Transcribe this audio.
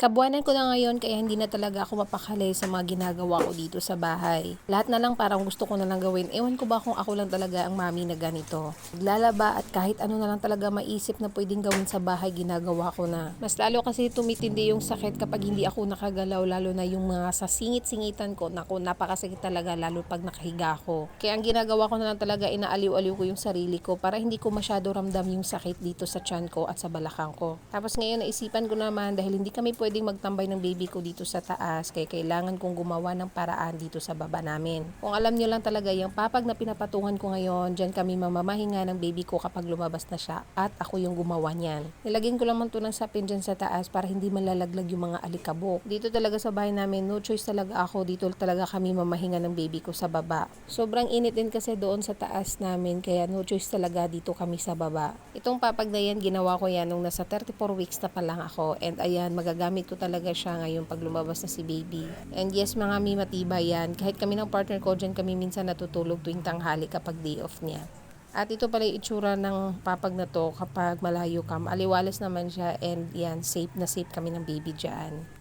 Kabuanan ko na ngayon kaya hindi na talaga ako mapakali sa mga ginagawa ko dito sa bahay. Lahat na lang parang gusto ko na lang gawin. Ewan ko ba kung ako lang talaga ang mami na ganito. Naglalaba at kahit ano na lang talaga maisip na pwedeng gawin sa bahay, ginagawa ko na. Mas lalo kasi tumitindi yung sakit kapag hindi ako nakagalaw, lalo na yung mga sa singit-singitan ko. Naku, napakasakit talaga lalo pag nakahiga ako. Kaya ang ginagawa ko na lang talaga, inaaliw-aliw ko yung sarili ko para hindi ko masyado ramdam yung sakit dito sa tiyan ko at sa balakang ko. Tapos ngayon naisipan ko naman dahil hindi kami pwedeng magtambay ng baby ko dito sa taas kaya kailangan kong gumawa ng paraan dito sa baba namin. Kung alam nyo lang talaga yung papag na pinapatungan ko ngayon, dyan kami mamamahinga ng baby ko kapag lumabas na siya at ako yung gumawa niyan. Nilagyan ko lang to ng sapin dyan sa taas para hindi malalaglag yung mga alikabok. Dito talaga sa bahay namin, no choice talaga ako. Dito talaga kami mamahinga ng baby ko sa baba. Sobrang init din kasi doon sa taas namin kaya no choice talaga dito kami sa baba. Itong papag na yan, ginawa ko yan nung nasa 34 weeks na pa lang ako. And ayan, magagamit ko talaga siya ngayon pag lumabas na si baby. And yes, mga mi, matibay yan. Kahit kami ng partner ko, dyan kami minsan natutulog tuwing tanghali kapag day off niya. At ito pala yung itsura ng papag na to kapag malayo ka. Aliwalas naman siya and yan, safe na safe kami ng baby dyan.